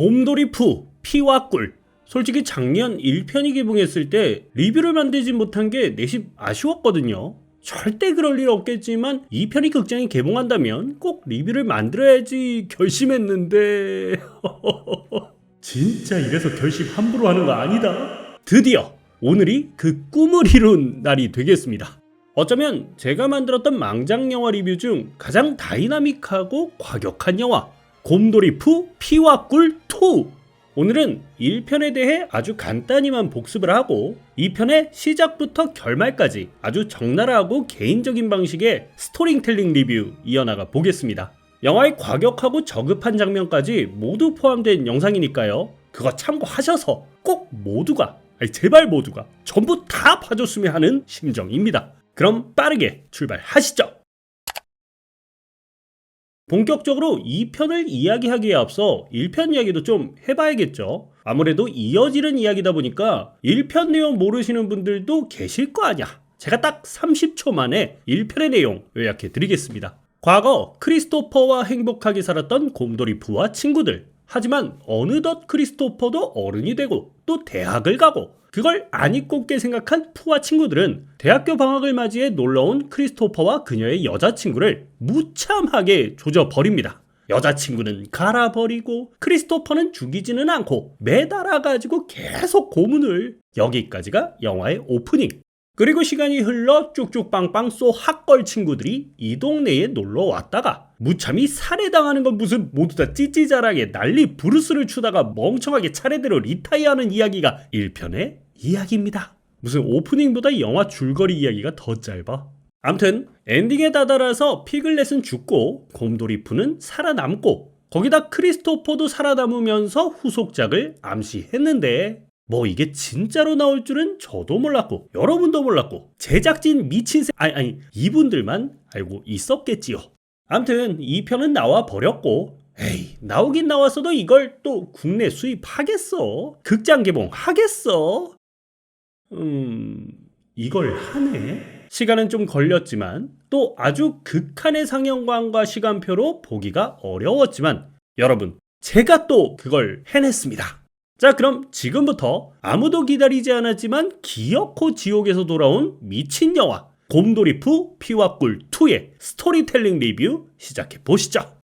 곰돌이푸 피와 꿀. 솔직히 작년 1편이 개봉했을 때 리뷰를 만들지 못한 게 내심 아쉬웠거든요. 절대 그럴 일 없겠지만 2편이 극장에 개봉한다면 꼭 리뷰를 만들어야지 결심했는데. 진짜 이래서 결심 함부로 하는 거 아니다? 드디어 오늘이 그 꿈을 이룬 날이 되겠습니다. 어쩌면 제가 만들었던 망작 영화 리뷰 중 가장 다이나믹하고 과격한 영화 곰돌이 푸 피와 꿀2 오늘은 1편에 대해 아주 간단히만 복습을 하고 2편의 시작부터 결말까지 아주 적나라하고 개인적인 방식의 스토리텔링 리뷰 이어나가 보겠습니다. 영화의 과격하고 저급한 장면까지 모두 포함된 영상이니까요. 그거 참고하셔서 꼭 모두가 아니 제발 모두가 전부 다 봐줬으면 하는 심정입니다. 그럼 빠르게 출발하시죠. 본격적으로 2편을 이야기하기에 앞서 1편 이야기도 좀 해봐야겠죠. 아무래도 이어지는 이야기다 보니까 1편 내용 모르시는 분들도 계실 거 아니야. 제가 딱 30초 만에 1편의 내용 요약해 드리겠습니다. 과거 크리스토퍼와 행복하게 살았던 곰돌이푸와 친구들. 하지만 어느덧 크리스토퍼도 어른이 되고 또 대학을 가고 그걸 안 잊고 게 생각한 푸와 친구들은 대학교 방학을 맞이해 놀러온 크리스토퍼와 그녀의 여자친구를 무참하게 조져버립니다. 여자친구는 갈아버리고 크리스토퍼는 죽이지는 않고 매달아가지고 계속 고문을 여기까지가 영화의 오프닝 그리고 시간이 흘러 쭉쭉 빵빵 쏘 핫걸 친구들이 이 동네에 놀러 왔다가 무참히 살해당하는 건 무슨 모두 다 찌찌자랑에 난리 부르스를 추다가 멍청하게 차례대로 리타이어하는 이야기가 1편의 이야기입니다. 무슨 오프닝보다 영화 줄거리 이야기가 더 짧아. 암튼 엔딩에 다다라서 피글렛은 죽고 곰돌이푸는 살아남고 거기다 크리스토퍼도 살아남으면서 후속작을 암시했는데 뭐 이게 진짜로 나올 줄은 저도 몰랐고 여러분도 몰랐고 제작진 미친 새 아니 아니 이분들만 알고 있었겠지요. 암튼 2편은 나와 버렸고 에이 나오긴 나왔어도 이걸 또 국내 수입하겠어? 극장 개봉 하겠어? 음 이걸 하네? 시간은 좀 걸렸지만 또 아주 극한의 상영관과 시간표로 보기가 어려웠지만 여러분 제가 또 그걸 해냈습니다. 자, 그럼 지금부터 아무도 기다리지 않았지만 기어코 지옥에서 돌아온 미친 영화 곰돌이푸 피와 꿀 2의 스토리텔링 리뷰 시작해 보시죠.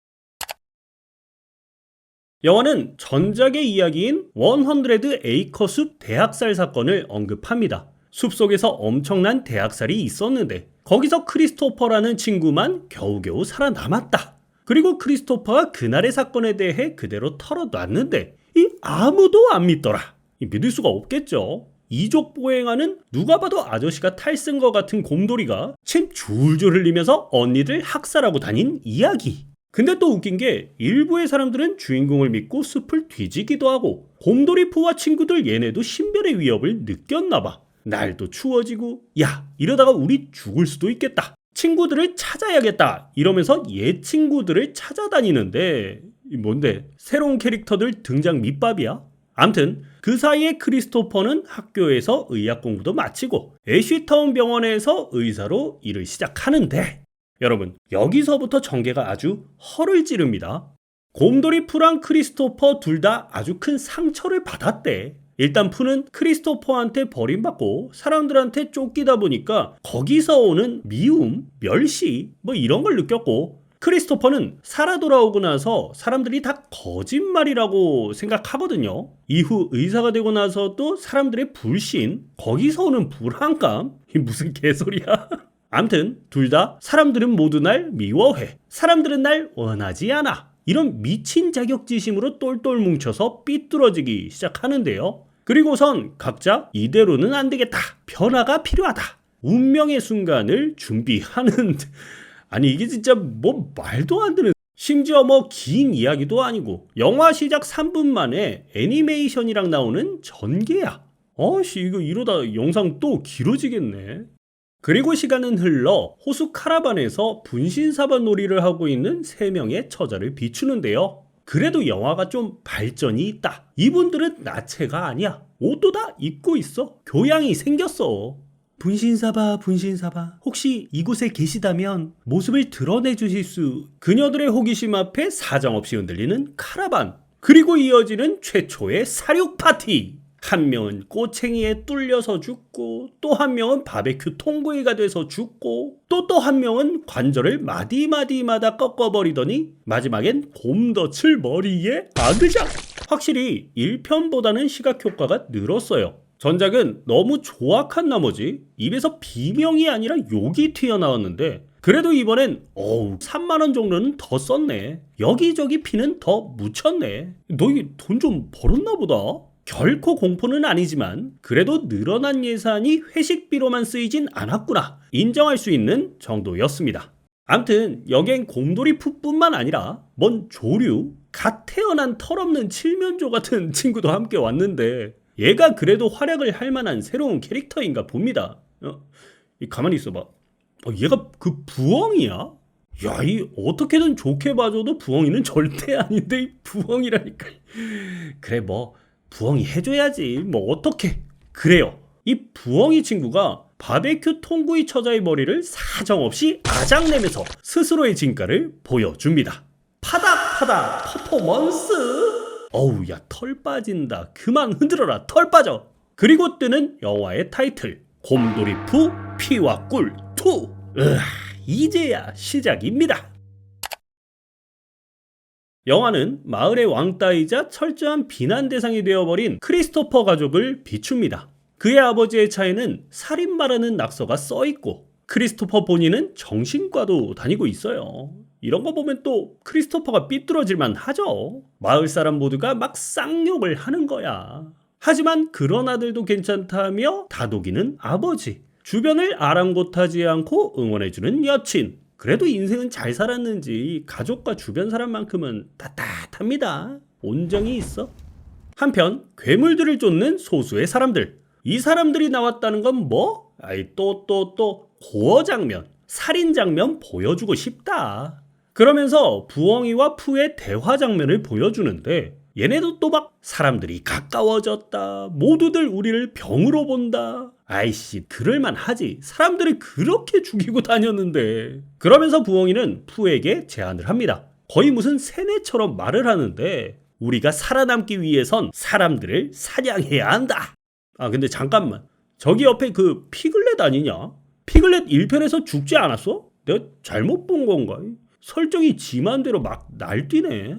영화는 전작의 이야기인 100 에이커 숲 대학살 사건을 언급합니다. 숲속에서 엄청난 대학살이 있었는데 거기서 크리스토퍼라는 친구만 겨우겨우 살아남았다. 그리고 크리스토퍼가 그날의 사건에 대해 그대로 털어놨는데 이 아무도 안 믿더라. 이 믿을 수가 없겠죠. 이족 보행하는 누가 봐도 아저씨가 탈쓴 것 같은 곰돌이가 침 줄줄 흘리면서 언니들 학살하고 다닌 이야기. 근데 또 웃긴 게 일부의 사람들은 주인공을 믿고 숲을 뒤지기도 하고 곰돌이푸와 친구들 얘네도 신별의 위협을 느꼈나 봐. 날도 추워지고 야 이러다가 우리 죽을 수도 있겠다. 친구들을 찾아야겠다 이러면서 얘 친구들을 찾아다니는데 뭔데 새로운 캐릭터들 등장 밑밥이야? 암튼 그 사이에 크리스토퍼는 학교에서 의학 공부도 마치고 애쉬타운 병원에서 의사로 일을 시작하는데 여러분 여기서부터 전개가 아주 허를 찌릅니다. 곰돌이 푸랑 크리스토퍼 둘 다 아주 큰 상처를 받았대. 일단 푸는 크리스토퍼한테 버림받고 사람들한테 쫓기다 보니까 거기서 오는 미움, 멸시 뭐 이런 걸 느꼈고 크리스토퍼는 살아 돌아오고 나서 사람들이 다 거짓말이라고 생각하거든요. 이후 의사가 되고 나서도 사람들의 불신, 거기서 오는 불안감, 이 무슨 개소리야? 암튼 둘 다 사람들은 모두 날 미워해. 사람들은 날 원하지 않아. 이런 미친 자격지심으로 똘똘 뭉쳐서 삐뚤어지기 시작하는데요. 그리고선 각자 이대로는 안 되겠다. 변화가 필요하다. 운명의 순간을 준비하는 아니 이게 진짜 뭐 말도 안 되는 심지어 뭐 긴 이야기도 아니고 영화 시작 3분 만에 애니메이션이랑 나오는 전개야. 어씨 이거 이러다 영상 또 길어지겠네. 그리고 시간은 흘러 호수 카라반에서 분신사바 놀이를 하고 있는 세 명의 처자를 비추는데요. 그래도 영화가 좀 발전이 있다. 이분들은 나체가 아니야. 옷도 다 입고 있어. 교양이 생겼어. 분신사바, 분신사바. 혹시 이곳에 계시다면 모습을 드러내 주실 수. 그녀들의 호기심 앞에 사정없이 흔들리는 카라반. 그리고 이어지는 최초의 사륙 파티. 한 명은 꼬챙이에 뚫려서 죽고 또 한 명은 바베큐 통구이가 돼서 죽고 또 또 한 명은 관절을 마디마디마다 꺾어버리더니 마지막엔 곰덫을 머리에 아그작 확실히 1편보다는 시각 효과가 늘었어요 전작은 너무 조악한 나머지 입에서 비명이 아니라 욕이 튀어나왔는데 그래도 이번엔 어우 3만원 정도는 더 썼네. 여기저기 피는 더 묻혔네. 너희 돈 좀 벌었나 보다. 결코 공포는 아니지만 그래도 늘어난 예산이 회식비로만 쓰이진 않았구나. 인정할 수 있는 정도였습니다. 암튼 여기엔 곰돌이 푸뿐만 아니라 뭔 조류, 갓 태어난 털없는 칠면조 같은 친구도 함께 왔는데 얘가 그래도 활약을 할 만한 새로운 캐릭터인가 봅니다. 어, 이 가만히 있어봐. 어, 얘가 그 부엉이야? 야, 이 어떻게든 좋게 봐줘도 부엉이는 절대 아닌데 이 부엉이라니까. 그래 뭐 부엉이 해줘야지. 뭐 어떻게? 그래요. 이 부엉이 친구가 바베큐 통구이 처자의 머리를 사정없이 아작내면서 스스로의 진가를 보여줍니다. 파닥파닥 퍼포먼스. 어우 야 털 빠진다. 그만 흔들어라 털 빠져. 그리고 뜨는 영화의 타이틀 곰돌이푸 피와 꿀 2. 으아, 이제야 시작입니다. 영화는 마을의 왕따이자 철저한 비난 대상이 되어버린 크리스토퍼 가족을 비춥니다. 그의 아버지의 차에는 살인마라는 낙서가 써있고 크리스토퍼 본인은 정신과도 다니고 있어요. 이런 거 보면 또 크리스토퍼가 삐뚤어질만 하죠. 마을 사람 모두가 막 쌍욕을 하는 거야. 하지만 그런 아들도 괜찮다며 다독이는 아버지. 주변을 아랑곳하지 않고 응원해주는 여친. 그래도 인생은 잘 살았는지 가족과 주변 사람만큼은 따뜻합니다. 온정이 있어. 한편 괴물들을 쫓는 소수의 사람들. 이 사람들이 나왔다는 건 뭐? 아이 또 또 또 고어 장면, 살인 장면 보여주고 싶다. 그러면서 부엉이와 푸의 대화 장면을 보여주는데 얘네도 또 막 사람들이 가까워졌다. 모두들 우리를 병으로 본다. 아이씨, 그럴만 하지. 사람들을 그렇게 죽이고 다녔는데. 그러면서 부엉이는 푸에게 제안을 합니다. 거의 무슨 세뇌처럼 말을 하는데 우리가 살아남기 위해선 사람들을 사냥해야 한다. 아, 근데 잠깐만. 저기 옆에 그 피글렛 아니냐? 피글렛 1편에서 죽지 않았어? 내가 잘못 본 건가? 설정이 지만대로 막 날뛰네.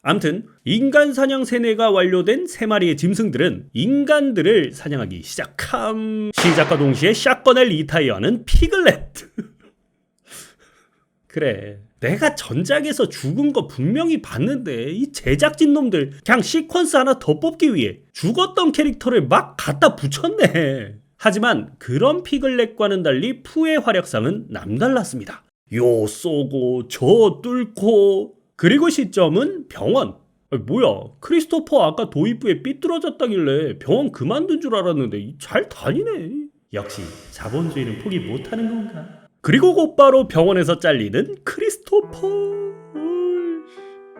암튼 인간 사냥 세뇌가 완료된 세 마리의 짐승들은 인간들을 사냥하기 시작함. 시작과 동시에 샷건을 리타이어하는 피글렛. 그래. 내가 전작에서 죽은 거 분명히 봤는데 이 제작진 놈들 그냥 시퀀스 하나 더 뽑기 위해 죽었던 캐릭터를 막 갖다 붙였네. 하지만 그런 피글렛과는 달리 푸의 활약상은 남달랐습니다. 요 쏘고 저 뚫고 그리고 시점은 병원. 아니, 뭐야 크리스토퍼 아까 도입부에 삐뚤어졌다길래 병원 그만둔 줄 알았는데 잘 다니네. 역시 자본주의는 포기 못하는 건가? 그리고 곧바로 병원에서 잘리는 크리스토퍼.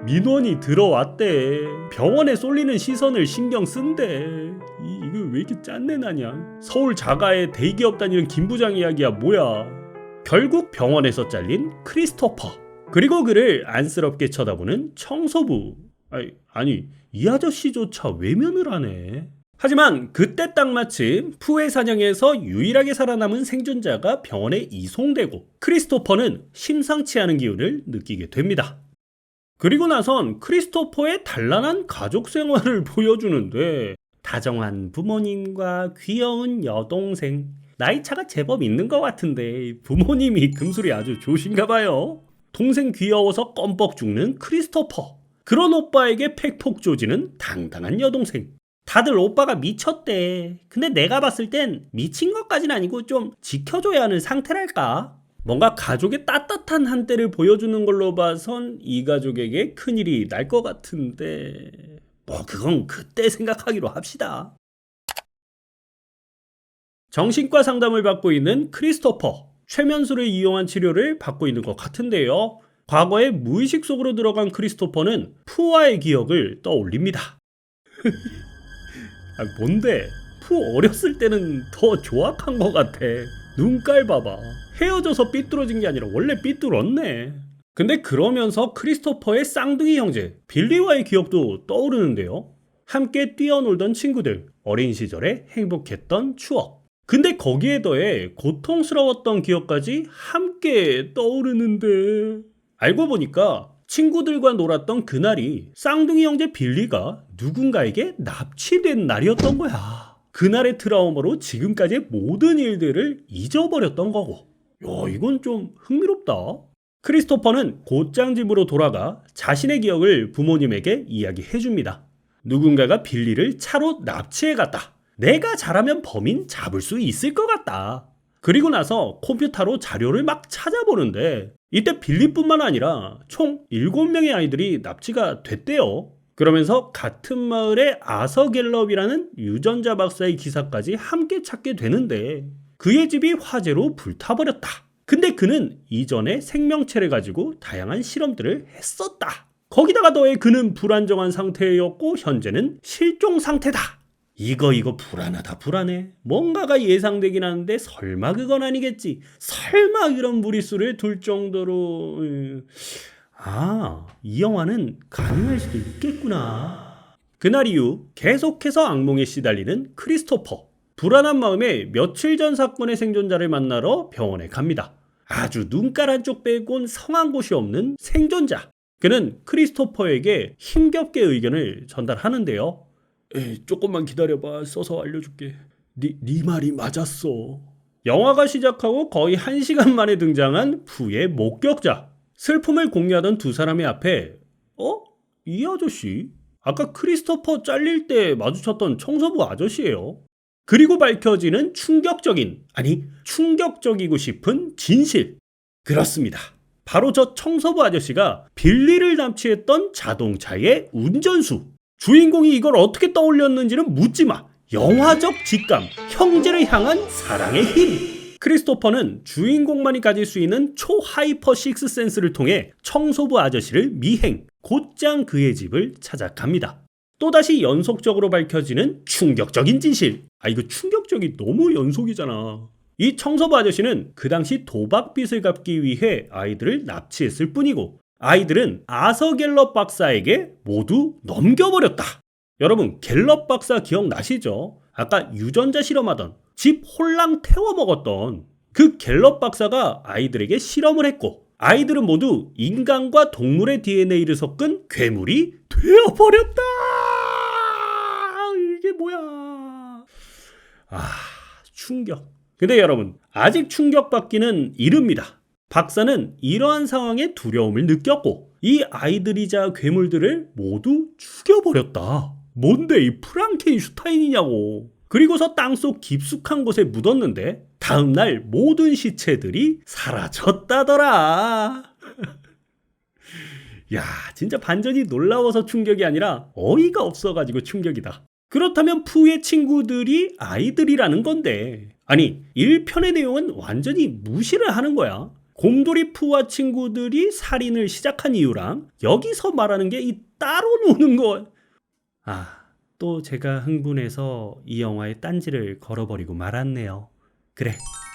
민원이 들어왔대. 병원에 쏠리는 시선을 신경 쓴대. 이, 이거 왜 이렇게 짠내 나냐? 서울 자가에 대기업 다니는 김 부장 이야기야 뭐야? 결국 병원에서 잘린 크리스토퍼. 그리고 그를 안쓰럽게 쳐다보는 청소부. 아니, 아니 이 아저씨조차 외면을 하네. 하지만 그때 딱 마침 푸의 사냥에서 유일하게 살아남은 생존자가 병원에 이송되고 크리스토퍼는 심상치 않은 기운을 느끼게 됩니다. 그리고 나선 크리스토퍼의 단란한 가족 생활을 보여주는데 다정한 부모님과 귀여운 여동생 나이 차가 제법 있는 것 같은데 부모님이 금술이 아주 좋으신가 봐요. 동생 귀여워서 껌뻑 죽는 크리스토퍼. 그런 오빠에게 팩폭 조지는 당당한 여동생. 다들 오빠가 미쳤대. 근데 내가 봤을 땐 미친 것까진 아니고 좀 지켜줘야 하는 상태랄까? 뭔가 가족의 따뜻한 한때를 보여주는 걸로 봐선 이 가족에게 큰일이 날 것 같은데 뭐 그건 그때 생각하기로 합시다. 정신과 상담을 받고 있는 크리스토퍼. 최면술을 이용한 치료를 받고 있는 것 같은데요. 과거에 무의식 속으로 들어간 크리스토퍼는 푸와의 기억을 떠올립니다. 아, 뭔데? 푸 어렸을 때는 더 조악한 것 같아. 눈깔 봐봐. 헤어져서 삐뚤어진 게 아니라 원래 삐뚤었네. 근데 그러면서 크리스토퍼의 쌍둥이 형제 빌리와의 기억도 떠오르는데요. 함께 뛰어놀던 친구들, 어린 시절에 행복했던 추억. 근데 거기에 더해 고통스러웠던 기억까지 함께 떠오르는데 알고 보니까 친구들과 놀았던 그날이 쌍둥이 형제 빌리가 누군가에게 납치된 날이었던 거야. 그날의 트라우마로 지금까지의 모든 일들을 잊어버렸던 거고. 야, 이건 좀 흥미롭다. 크리스토퍼는 곧장 집으로 돌아가 자신의 기억을 부모님에게 이야기해 줍니다. 누군가가 빌리를 차로 납치해 갔다. 내가 잘하면 범인 잡을 수 있을 것 같다. 그리고 나서 컴퓨터로 자료를 막 찾아보는데 이때 빌리뿐만 아니라 총 7명의 아이들이 납치가 됐대요. 그러면서 같은 마을의 아서 갤럽이라는 유전자 박사의 기사까지 함께 찾게 되는데 그의 집이 화재로 불타버렸다. 근데 그는 이전에 생명체를 가지고 다양한 실험들을 했었다. 거기다가 더해 그는 불안정한 상태였고 현재는 실종 상태다. 이거 이거 불안하다 불안해. 뭔가가 예상되긴 하는데 설마 그건 아니겠지. 설마 이런 무리수를 둘 정도로 음, 아, 이 영화는 가능할 수도 있겠구나. 그날 이후 계속해서 악몽에 시달리는 크리스토퍼. 불안한 마음에 며칠 전 사건의 생존자를 만나러 병원에 갑니다. 아주 눈깔 한쪽 빼곤 성한 곳이 없는 생존자. 그는 크리스토퍼에게 힘겹게 의견을 전달하는데요. 에이, 조금만 기다려봐. 써서 알려줄게. 네, 네 말이 맞았어. 영화가 시작하고 거의 한 시간 만에 등장한 푸의 목격자. 슬픔을 공유하던 두 사람의 앞에 어? 이 아저씨? 아까 크리스토퍼 잘릴 때 마주쳤던 청소부 아저씨예요. 그리고 밝혀지는 충격적인, 아니, 충격적이고 싶은 진실. 그렇습니다. 바로 저 청소부 아저씨가 빌리를 납치했던 자동차의 운전수. 주인공이 이걸 어떻게 떠올렸는지는 묻지 마. 영화적 직감, 형제를 향한 사랑의 힘. 크리스토퍼는 주인공만이 가질 수 있는 초하이퍼 식스 센스를 통해 청소부 아저씨를 미행, 곧장 그의 집을 찾아갑니다. 또다시 연속적으로 밝혀지는 충격적인 진실. 아, 이거 충격적이 너무 연속이잖아. 이 청소부 아저씨는 그 당시 도박빚을 갚기 위해 아이들을 납치했을 뿐이고, 아이들은 아서 갤럽 박사에게 모두 넘겨버렸다. 여러분, 갤럽 박사 기억나시죠? 아까 유전자 실험하던 집 홀랑 태워 먹었던 그 갤럽 박사가 아이들에게 실험을 했고, 아이들은 모두 인간과 동물의 DNA를 섞은 괴물이 되어버렸다! 이게 뭐야? 아, 충격. 근데 여러분, 아직 충격받기는 이릅니다. 박사는 이러한 상황에 두려움을 느꼈고, 이 아이들이자 괴물들을 모두 죽여버렸다. 뭔데 이 프랑켄슈타인이냐고. 그리고서 땅속 깊숙한 곳에 묻었는데, 다음날 모든 시체들이 사라졌다더라. 야, 진짜 반전이 놀라워서 충격이 아니라 어이가 없어가지고 충격이다. 그렇다면 푸의 친구들이 아이들이라는 건데. 아니, 1편의 내용은 완전히 무시를 하는 거야. 곰돌이 푸와 친구들이 살인을 시작한 이유랑 여기서 말하는 게 이 따로 노는 거. 아, 또 제가 흥분해서 이 영화에 딴지를 걸어버리고 말았네요. 그래,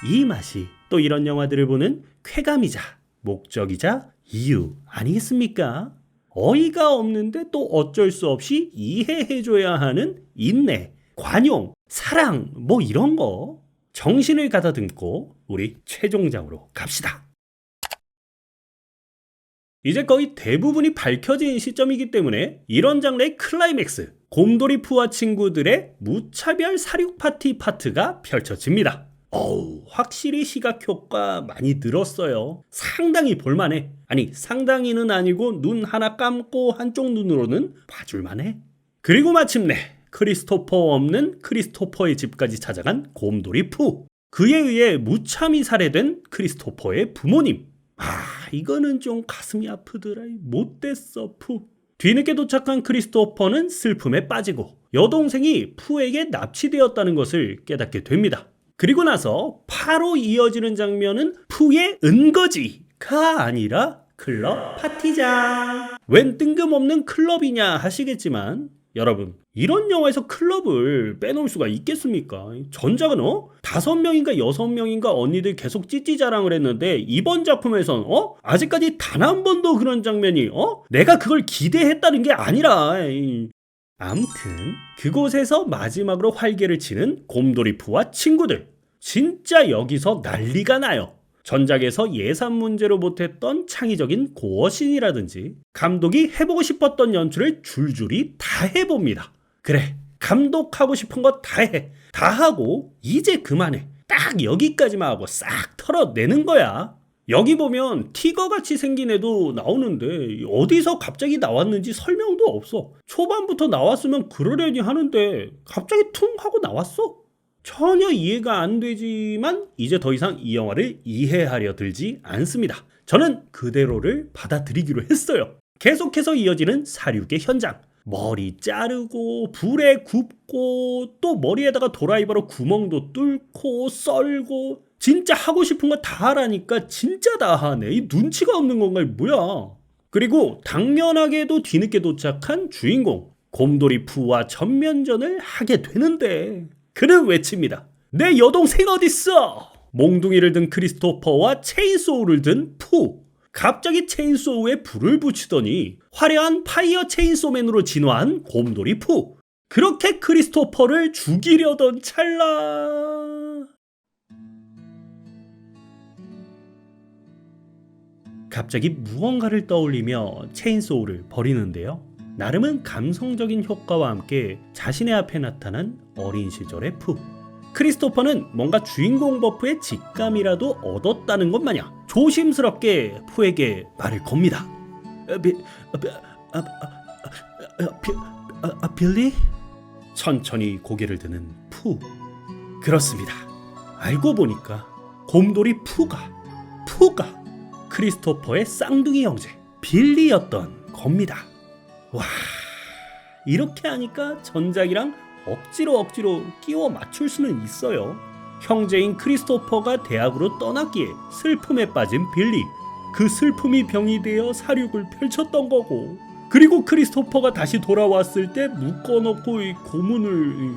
이 맛이 또 이런 영화들을 보는 쾌감이자 목적이자 이유 아니겠습니까? 어이가 없는데 또 어쩔 수 없이 이해해줘야 하는 인내, 관용, 사랑, 뭐 이런 거. 정신을 가다듬고 우리 최종장으로 갑시다. 이제 거의 대부분이 밝혀진 시점이기 때문에 이런 장르의 클라이맥스, 곰돌이 푸와 친구들의 무차별 사륙 파티 파트가 펼쳐집니다. 어우, 확실히 시각 효과 많이 늘었어요. 상당히 볼만해. 아니, 상당히는 아니고 눈 하나 감고 한쪽 눈으로는 봐줄만해. 그리고 마침내 크리스토퍼 없는 크리스토퍼의 집까지 찾아간 곰돌이 푸. 그에 의해 무참히 살해된 크리스토퍼의 부모님. 아, 이거는 좀 가슴이 아프더라. 못됐어, 푸. 뒤늦게 도착한 크리스토퍼는 슬픔에 빠지고 여동생이 푸에게 납치되었다는 것을 깨닫게 됩니다. 그리고 나서 바로 이어지는 장면은 푸의 은거지가 아니라 클럽 파티장. 웬 뜬금없는 클럽이냐 하시겠지만 여러분, 이런 영화에서 클럽을 빼놓을 수가 있겠습니까? 전작은 어? 다섯 명인가 여섯 명인가 언니들 계속 찌찌 자랑을 했는데 이번 작품에선 어? 아직까지 단 한 번도 그런 장면이 어? 내가 그걸 기대했다는 게 아니라 이. 암튼 그곳에서 마지막으로 활개를 치는 곰돌이푸와 친구들 진짜 여기서 난리가 나요. 전작에서 예산 문제로 못했던 창의적인 고어신이라든지 감독이 해보고 싶었던 연출을 줄줄이 다 해봅니다. 그래, 감독하고 싶은 거 다 해. 다 하고 이제 그만해. 딱 여기까지만 하고 싹 털어내는 거야. 여기 보면 티거 같이 생긴 애도 나오는데 어디서 갑자기 나왔는지 설명도 없어. 초반부터 나왔으면 그러려니 하는데 갑자기 퉁 하고 나왔어. 전혀 이해가 안 되지만 이제 더 이상 이 영화를 이해하려 들지 않습니다. 저는 그대로를 받아들이기로 했어요. 계속해서 이어지는 사륙의 현장. 머리 자르고 불에 굽고 또 머리에다가 도라이버로 구멍도 뚫고 썰고 진짜 하고 싶은 거 다 하라니까 진짜 다 하네. 이 눈치가 없는 건가 뭐야. 그리고 당면하게도 뒤늦게 도착한 주인공 곰돌이 푸와 전면전을 하게 되는데 그는 외칩니다. 내 여동생 어딨어? 몽둥이를 든 크리스토퍼와 체인소우를 든 푸. 갑자기 체인소우에 불을 붙이더니 화려한 파이어 체인소맨으로 진화한 곰돌이 푸. 그렇게 크리스토퍼를 죽이려던 찰나. 갑자기 무언가를 떠올리며 체인소우를 버리는데요. 나름은 감성적인 효과와 함께 자신의 앞에 나타난 어린 시절의 푸. 크리스토퍼는 뭔가 주인공 버프의 직감이라도 얻었다는 것 마냥 조심스럽게 푸에게 말을 겁니다. 빌리? 천천히 고개를 드는 푸. 그렇습니다. 알고 보니까 곰돌이 푸가 푸가 크리스토퍼의 쌍둥이 형제 빌리였던 겁니다. 와 이렇게 하니까 전작이랑 억지로 억지로 끼워 맞출 수는 있어요. 형제인 크리스토퍼가 대학으로 떠났기에 슬픔에 빠진 빌리. 그 슬픔이 병이 되어 사륙을 펼쳤던 거고. 그리고 크리스토퍼가 다시 돌아왔을 때 묶어놓고 이 고문을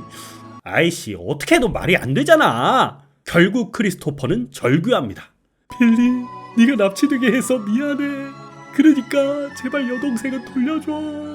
아이씨 어떻게 해도 말이 안 되잖아. 결국 크리스토퍼는 절규합니다. 빌리, 네가 납치되게 해서 미안해. 그러니까 제발 여동생을 돌려줘.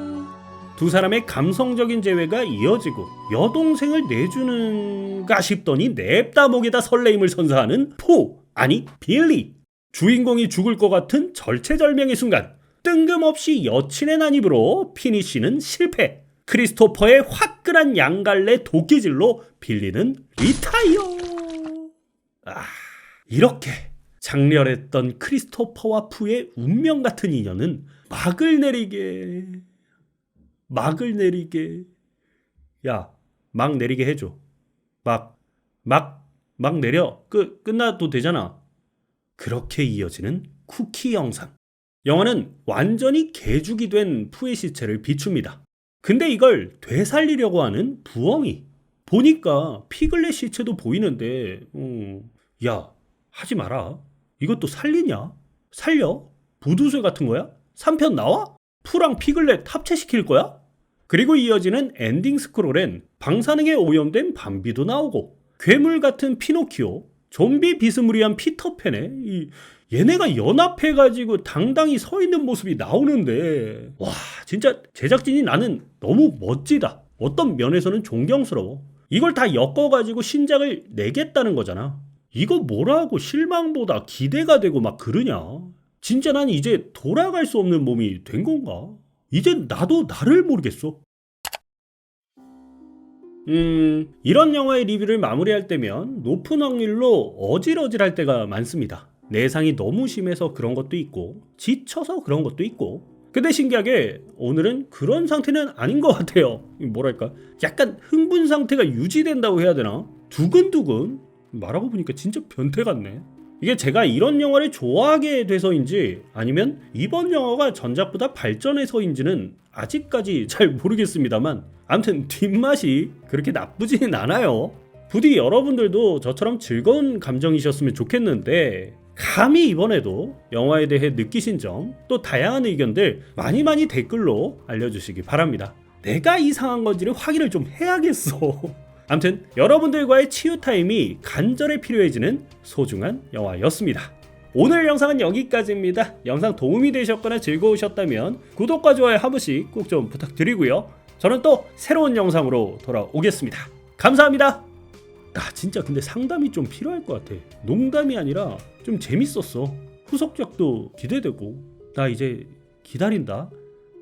두 사람의 감성적인 재회가 이어지고 여동생을 내주는가 싶더니 냅다 목에다 설레임을 선사하는 포 아니 빌리. 주인공이 죽을 것 같은 절체절명의 순간 뜬금없이 여친의 난입으로 피니쉬는 실패. 크리스토퍼의 화끈한 양갈래 도끼질로 빌리는 리타이어. 아 이렇게 장렬했던 크리스토퍼와 푸의 운명 같은 인연은 막을 내리게 막을 내리게. 야 막 내리게 해줘. 막 막 막 내려. 끝 끝나도 되잖아. 그렇게 이어지는 쿠키 영상. 영화는 완전히 개죽이 된 푸의 시체를 비춥니다. 근데 이걸 되살리려고 하는 부엉이. 보니까 피글렛 시체도 보이는데 음, 야 하지 마라 이것도 살리냐 살려 부두술 같은 거야 3편 나와 푸랑 피글렛 합체시킬 거야? 그리고 이어지는 엔딩 스크롤엔 방사능에 오염된 밤비도 나오고 괴물 같은 피노키오, 좀비 비스무리한 피터팬에 이 얘네가 연합해가지고 당당히 서 있는 모습이 나오는데 와 진짜 제작진이 나는 너무 멋지다. 어떤 면에서는 존경스러워. 이걸 다 엮어가지고 신작을 내겠다는 거잖아. 이거 뭐라고 실망보다 기대가 되고 막 그러냐. 진짜 난 이제 돌아갈 수 없는 몸이 된 건가? 이젠 나도 나를 모르겠어. 음, 이런 영화의 리뷰를 마무리할 때면 높은 확률로 어질어질할 때가 많습니다. 내상이 너무 심해서 그런 것도 있고, 지쳐서 그런 것도 있고. 근데 신기하게 오늘은 그런 상태는 아닌 것 같아요. 뭐랄까, 약간 흥분 상태가 유지된다고 해야 되나? 두근두근? 말하고 보니까 진짜 변태 같네. 이게 제가 이런 영화를 좋아하게 돼서인지 아니면 이번 영화가 전작보다 발전해서인지는 아직까지 잘 모르겠습니다만 아무튼 뒷맛이 그렇게 나쁘지는 않아요. 부디 여러분들도 저처럼 즐거운 감정이셨으면 좋겠는데 감히 이번에도 영화에 대해 느끼신 점 또 다양한 의견들 많이 많이 댓글로 알려주시기 바랍니다. 내가 이상한 건지를 확인을 좀 해야겠어. 암튼 여러분들과의 치유 타임이 간절히 필요해지는 소중한 영화였습니다. 오늘 영상은 여기까지입니다. 영상 도움이 되셨거나 즐거우셨다면 구독과 좋아요 한 번씩 꼭 좀 부탁드리고요. 저는 또 새로운 영상으로 돌아오겠습니다. 감사합니다. 아 진짜 근데 상담이 좀 필요할 것 같아. 농담이 아니라 좀 재밌었어. 후속작도 기대되고 나 이제 기다린다.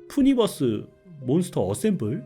푸니버스 몬스터 어셈블